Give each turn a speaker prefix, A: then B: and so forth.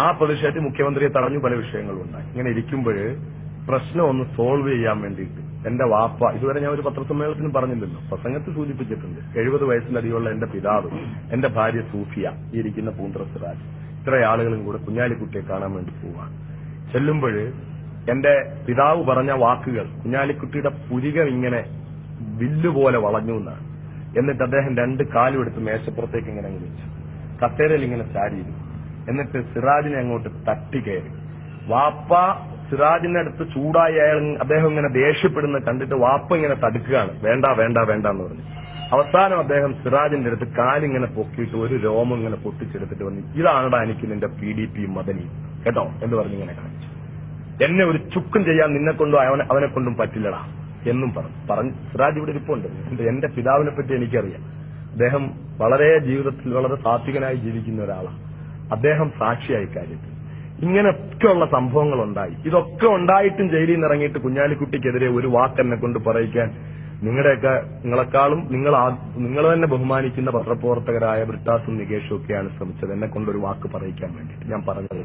A: ആ പ്രതിഷേധത്തിൽ മുഖ്യമന്ത്രിയെ തടഞ്ഞു പല വിഷയങ്ങളും ഉണ്ടായി ഇങ്ങനെ ഇരിക്കുമ്പോൾ പ്രശ്നം ഒന്ന് സോൾവ് ചെയ്യാൻ വേണ്ടിയിട്ട് എന്റെ വാപ്പ ഇതുവരെ ഞാൻ ഒരു പത്രസമ്മേളനത്തിന് പറഞ്ഞില്ലല്ലോ പ്രസംഗത്തിൽ സൂചിപ്പിച്ചിട്ടുണ്ട്. എഴുപത് വയസ്സിലധികമുള്ള എന്റെ പിതാവ് എന്റെ ഭാര്യ സൂഫിയ ഈ ഇരിക്കുന്ന പൂന്തറ സിറാജ് ഇത്ര ആളുകളും കൂടെ കുഞ്ഞാലിക്കുട്ടിയെ കാണാൻ വേണ്ടി പോവാണ്. ചെല്ലുമ്പോൾ എന്റെ പിതാവ് പറഞ്ഞ വാക്കുകൾ കുഞ്ഞാലിക്കുട്ടിയുടെ പുരികം ഇങ്ങനെ വില്ലുപോലെ വളഞ്ഞു എന്നാണ്. എന്നിട്ട് അദ്ദേഹം രണ്ട് കാലും എടുത്ത് മേശപ്പുറത്തേക്ക് ഇങ്ങനെ വിളിച്ചു. കത്തേരയിൽ ഇങ്ങനെ ചാരിയിരുന്നു. എന്നിട്ട് സിറാജിനെ അങ്ങോട്ട് തട്ടി കയറി. വാപ്പ സിറാജിന്റെ അടുത്ത് ചൂടായി അയാൾ അദ്ദേഹം ഇങ്ങനെ ദേഷ്യപ്പെടുന്ന കണ്ടിട്ട് വാപ്പ ഇങ്ങനെ തടുക്കുകയാണ്. വേണ്ട വേണ്ട വേണ്ട എന്ന് പറഞ്ഞു. അവസാനം അദ്ദേഹം സിറാജിന്റെ അടുത്ത് കാലിങ്ങനെ പൊക്കിയിട്ട് ഒരു രോമം ഇങ്ങനെ പൊട്ടിച്ചെടുത്തിട്ട് വന്നു ഇതാണടാ എനിക്ക് നിന്റെ പി ഡി പി മദനി. കേട്ടോ? എന്ന് പറഞ്ഞ് ഇങ്ങനെ കാണിച്ചു. എന്നെ ഒരു ചുക്കും ചെയ്യാൻ നിന്നെ കൊണ്ടും അവനെ അവനെ കൊണ്ടും പറ്റില്ലടാ. എന്നും പറഞ്ഞു. പറഞ്ഞു സിറാജ് ഇവിടെ ഇരിപ്പുണ്ട്. എന്റെ പിതാവിനെ പറ്റി എനിക്കറിയാം. അദ്ദേഹം വളരെ ജീവിതത്തിൽ വളരെ സാത്വികനായി ജീവിക്കുന്ന ഒരാളാണ്. അദ്ദേഹം സാക്ഷിയായി കാര്യത്തിൽ. ഇങ്ങനെയൊക്കെയുള്ള സംഭവങ്ങൾ ഉണ്ടായി ഇതൊക്കെ ഉണ്ടായിട്ടും ജയിലിൽ നിന്ന് ഇറങ്ങിയിട്ട് കുഞ്ഞാലിക്കുട്ടിക്കെതിരെ ഒരു വാക്കെന്നെ കൊണ്ട് പറയിക്കാൻ നിങ്ങളുടെയൊക്കെ നിങ്ങളെക്കാളും നിങ്ങൾ നിങ്ങൾ തന്നെ ബഹുമാനിക്കുന്ന പത്രപ്രവർത്തകരായ ബ്രിട്ടാസും നികേഷും ഒക്കെയാണ് ശ്രമിച്ചത്. എന്നെ കൊണ്ടൊരു വാക്ക് പറയിക്കാൻ വേണ്ടിയിട്ട് ഞാൻ പറഞ്ഞത്.